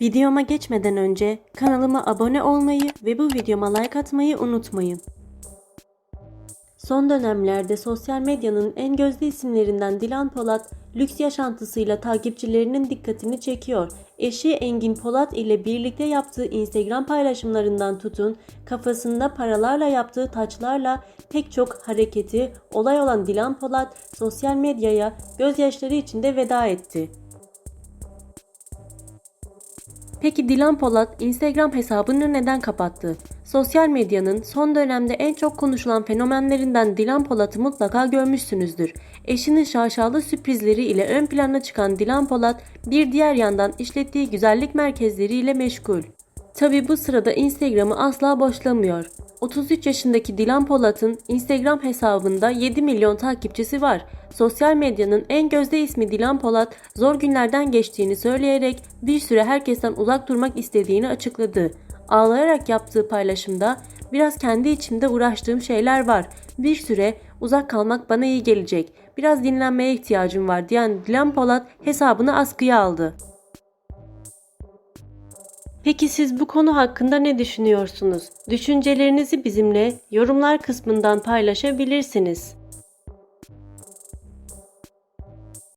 Videoma geçmeden önce kanalıma abone olmayı ve bu videoma like atmayı unutmayın. Son dönemlerde sosyal medyanın en gözde isimlerinden Dilan Polat, lüks yaşantısıyla takipçilerinin dikkatini çekiyor. Eşi Engin Polat ile birlikte yaptığı Instagram paylaşımlarından tutun, kafasında paralarla yaptığı taçlarla pek çok hareketi, olay olan Dilan Polat sosyal medyaya gözyaşları içinde veda etti. Peki Dilan Polat Instagram hesabını neden kapattı? Sosyal medyanın son dönemde en çok konuşulan fenomenlerinden Dilan Polat'ı mutlaka görmüşsünüzdür. Eşinin şaşalı sürprizleri ile ön plana çıkan Dilan Polat bir diğer yandan işlettiği güzellik merkezleriyle meşgul. Tabi bu sırada Instagram'ı asla boşlamıyor. 33 yaşındaki Dilan Polat'ın Instagram hesabında 7 milyon takipçisi var. Sosyal medyanın en gözde ismi Dilan Polat zor günlerden geçtiğini söyleyerek bir süre herkesten uzak durmak istediğini açıkladı. Ağlayarak yaptığı paylaşımda biraz kendi içimde uğraştığım şeyler var. Bir süre uzak kalmak bana iyi gelecek. Biraz dinlenmeye ihtiyacım var diyen Dilan Polat hesabını askıya aldı. Peki siz bu konu hakkında ne düşünüyorsunuz? Düşüncelerinizi bizimle yorumlar kısmından paylaşabilirsiniz.